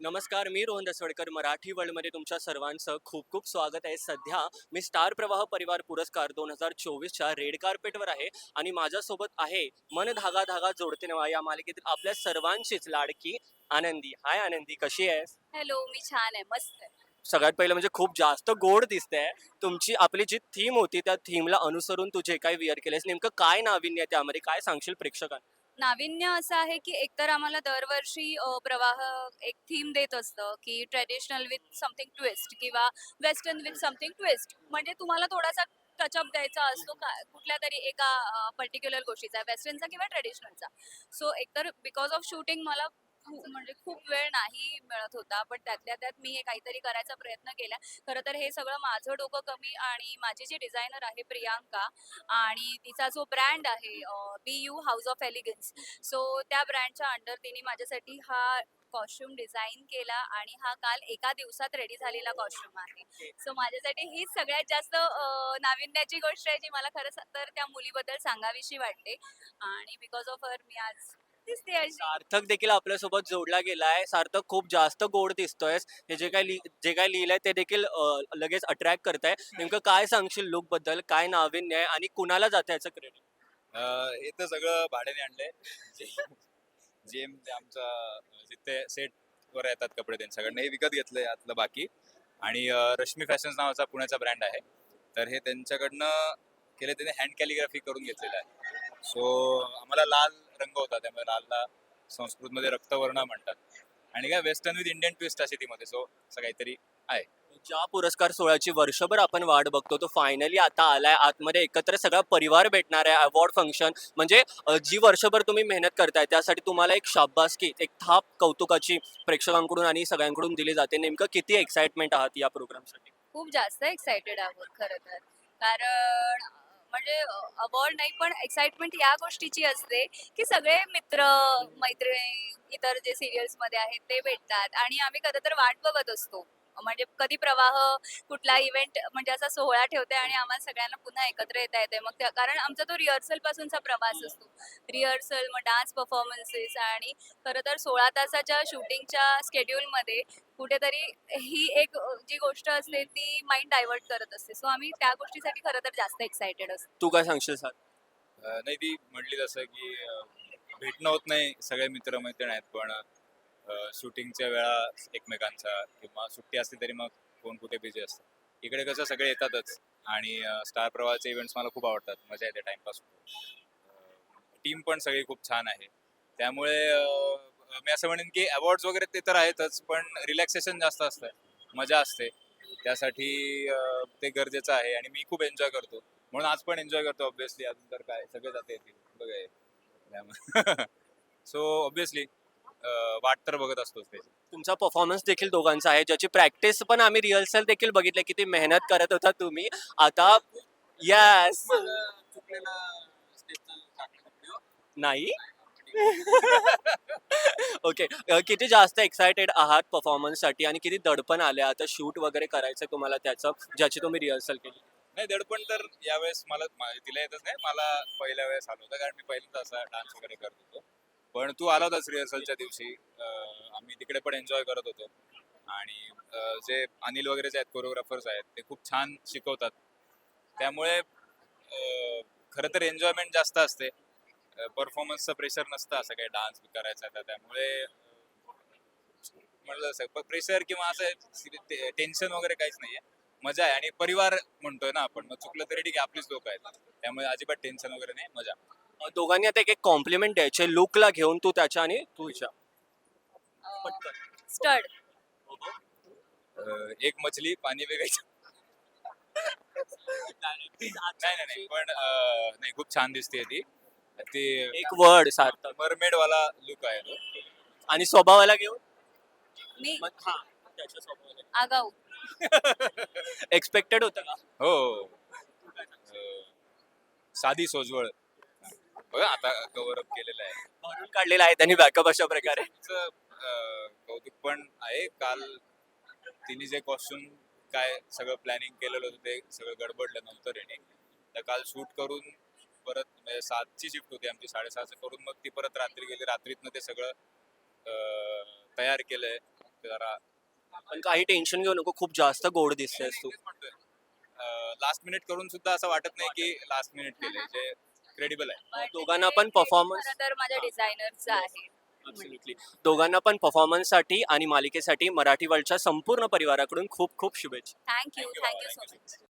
नमस्कार मी रोहन दसवडकर मराठी वर्ल्डमध्ये तुमच्या सर्वांचं खूप खूप स्वागत आहे. सध्या मी स्टार प्रवाह परिवार पुरस्कार दोन हजार चोवीसच्या रेड कार्पेटवर आहे आणि माझ्यासोबत आहे मन धागा धागा जोडते नवा या मालिकेतील आपल्या सर्वांचीच लाडकी आनंदी. हाय आनंदी कशी आहेस? हॅलो मी छान आहे मस्त आहे. सगळ्यात पहिलं म्हणजे खूप जास्त गोड दिसते तुमची आपली जी थीम होती त्या थीमला अनुसरून तू जे काही विअर केलेस नेमकं काय नाविन्य आहे त्यामध्ये? काय सांगशील प्रेक्षकांना? नाविन्य असं आहे की एकतर आम्हाला दरवर्षी अ, प्रवाह एक थीम देत असतं की ट्रेडिशनल विथ समथिंग ट्विस्ट किंवा वेस्टर्न विथ समथिंग ट्विस्ट म्हणजे तुम्हाला थोडासा टचअप द्यायचा असतो का? कुठल्या तरी एका पर्टिक्युलर गोष्टीचा वेस्टर्नचा किंवा ट्रेडिशनलचा सो एकतर बिकॉज ऑफ शूटिंग मला खू- म्हणजे खूप वेळ नाही मिळत होता पण त्यातल्या त्यात मी हे काहीतरी करायचा प्रयत्न केला. खरं तर हे सगळं माझं डोकं कमी आणि माझी जी डिझायनर आहे प्रियांका आणि तिचा जो ब्रँड आहे B U house of elegance so त्या ब्रँडच्या अंडर तिने माझ्यासाठी हा कॉस्ट्युम डिझाईन केला आणि हा काल एका दिवसात रेडी झालेला कॉस्ट्युम आहे. सो माझ्यासाठी हीच सगळ्यात जास्त नाविन्याची गोष्ट आहे जी मला खरंच तर त्या मुलीबद्दल सांगावीशी वाटते आणि बिकॉज ऑफ हर मी आज दिसते अशी. सार्थक देखील आपल्यासोबत जोडला गेलाय. सार्थक खूप जास्त गोड दिसतोय हे जे काय जे काय लिहिलंय ते देखील अं, लगेच अट्रॅक्ट करताय. नेमकं काय सांगशील लुकबद्दल? काय नाविन्य आहे? आणि कुणाला जातं याचं क्रेडिट अं, हे तर सगळं भाड्याने आणलंय. जे- जे म्हणजे आमचा जिथे सेट वर येतात कपडे त्यांनी सगळं हे विकत घेतलंय यातलं बाकी. आणि अं, रश्मी फॅशन्स नावाचा पुण्याचा ब्रँड आहे. तर हे त्यांच्याकडनं केले त्यांनी हँड कॅलिग्राफी करून घेतलेलं आहे. सो आम्हाला लाल रंग होता त्यामुळे लालला संस्कृतमध्ये रक्तवर्ण म्हणतात. आणि काय वेस्टर्न विथ इंडियन ट्विस्ट अशी ती मध्ये सो असं काहीतरी ज्या पुरस्कार सोहळ्याची वर्षभर आपण वाट बघतो तो फायनली आता आलाय. आतमध्ये एकत्र सगळा परिवार भेटणार आहे अवॉर्ड फंक्शन म्हणजे जी वर्षभर तुम्ही मेहनत करताय त्यासाठी तुम्हाला एक शाबासकी एक थाप कौतुकाची प्रेक्षकांकडून आणि सगळ्यांकडून दिली जाते. नेमकं किती एक्साइटमेंट आहात या प्रोग्रामसाठी खूप जास्त एक्साइटेड आहोत खरं तर. कारण म्हणजे अवॉर्ड नाही पण एक्साइटमेंट या गोष्टीची असते की सगळे मित्र मैत्रिणी इतर जे सिरियल्समध्ये आहेत ते भेटतात. आणि आम्ही खरं तर वाट बघत असतो. म्हणजे कधी प्रवाह कुठला इव्हेंट म्हणजे असा सोहळा ठेवते आणि आम्हाला सगळ्यांना पुन्हा एकत्र येता येते मग त्या कारण आमचा तो रिहर्सल पासूनचा प्रवास असतो. रिहर्सल मग डान्स परफॉर्मन्सेस आणि खरं तर सोळा तासाच्या शूटिंगच्या स्केड्यूलमध्ये कुठेतरी ही एक जी गोष्ट असते ती माइंड डायव्हर्ट करत असते. सो आम्ही त्या गोष्टीसाठी खरं तर जास्त एक्साइटेड असतो. तू काय सांगशील सर नाही ती म्हटली तसं की भेटणं होत नाही सगळे मित्र मैत्रीण आहेत पण शूटिंगच्या वेळा एकमेकांचा किंवा सुट्टी असली तरी मग कोण कुठे बिझी असतं? इकडे कसं सगळे येतातच आणि स्टार प्रवाहाचे इव्हेंट्स मला खूप आवडतात. मजा येते टाइमपास टीम पण सगळी खूप छान आहे. त्यामुळे मी असं म्हणेन की अवॉर्ड्स वगैरे ते तर आहेतच पण रिलॅक्सेशन जास्त असतं. मजा असते. त्यासाठी ते गरजेचं आहे आणि मी खूप एन्जॉय करतो. म्हणून आज पण एन्जॉय करतो ऑब्विसली अजून तर काय सगळे जाते. येतील बघा सो ऑब्विसली वाट तर बघत असतोच त्याची. तुमचा परफॉर्मन्स देखील दोघांचा आहे. ज्याची प्रॅक्टिस पण आम्ही रिहर्सल देखील बघितलं किती मेहनत करत होता तुम्ही. आता यस नाही. ओके किती जास्त एक्सायटेड आहात परफॉर्मन्ससाठी आणि किती दडपण आले? आता शूट वगैरे करायचं तुम्हाला त्याचं ज्याची तुम्ही रिहर्सल केली. नाही दडपण तर यावेळेस मला तिला येतच नाही. मला पहिल्या वेळेस आलं होतं कारण मी पहिल्यांदा असा डान्स वगैरे करत होतो. पण तू आला होतास रिहर्सलच्या दिवशी. अं, आम्ही तिकडे पण एन्जॉय करत होतो. आणि अं, जे अनिल वगैरे जे आहेत कोरिओग्राफर्स आहेत ते खूप छान शिकवतात. त्यामुळे अं, खरं तर एन्जॉयमेंट जास्त असते. परफॉर्मन्सचं प्रेशर नसतं असं काही डान्स करायचा तर त्यामुळे अं, म्हणलं असं प्रेशर किंवा असं टेन्शन वगैरे काहीच नाहीये. मजा आहे. आणि परिवार म्हणतोय ना आपण मग चुकलं तरी ठीक आहे आपलीच लोक आहेत. त्यामुळे अजिबात टेन्शन वगैरे नाही. मजा. दोघांनी आता एक एक कॉम्प्लिमेंट द्यायचे लुकला घेऊन तू त्याच्या आणि तू हिच्या पटकन. स्टड. अं, एक मछली पाणी वेगायचं. नाही नाही नाही. पण अं, नाही खूप छान दिसते ती. ती एक वर्ड सार्थक मरमेड वाला लुक आहे तो. आणि स्वभावाला घेऊन? मी? मग हा त्याच्या स्वभावाला. आगाऊ. एक्सपेक्टेड होतं का? हो. अं, साधी सोजवळ. बघा आता कव्हर अप केलेलं आहे. भरून काढलेला आहे त्यांनी बॅकअप अशा प्रकारे. तिचं, अं, कौतुक पण आहे. काल तिने जे कॉस्ट्युम काय सगळं प्लॅनिंग केलेलं होतं ते सगळं गडबडलं नंतर येणे तर काल शूट करून परत म्हणजे सातची शिफ्ट होती आमची साडेसहाचं करून मग ती परत रात्री गेली. रात्रीतनं ते सगळं अं, तयार केलंय. ते जरा पण काही टेन्शन घेऊ नको खूप जास्त गोड दिसतेस तू. लास्ट मिनिट करून सुद्धा असं वाटत नाही की लास्ट मिनिट केलंय. जे क्रेडिबल आहे. दोघांना पण खरं तर माझ्या डिझायनरचं आहे. दोघांना पण परफॉर्मन्ससाठी आणि मालिकेसाठी मराठी वर्ल्डच्या संपूर्ण परिवाराकडून खूप खूप शुभेच्छा. Thank you thank you so much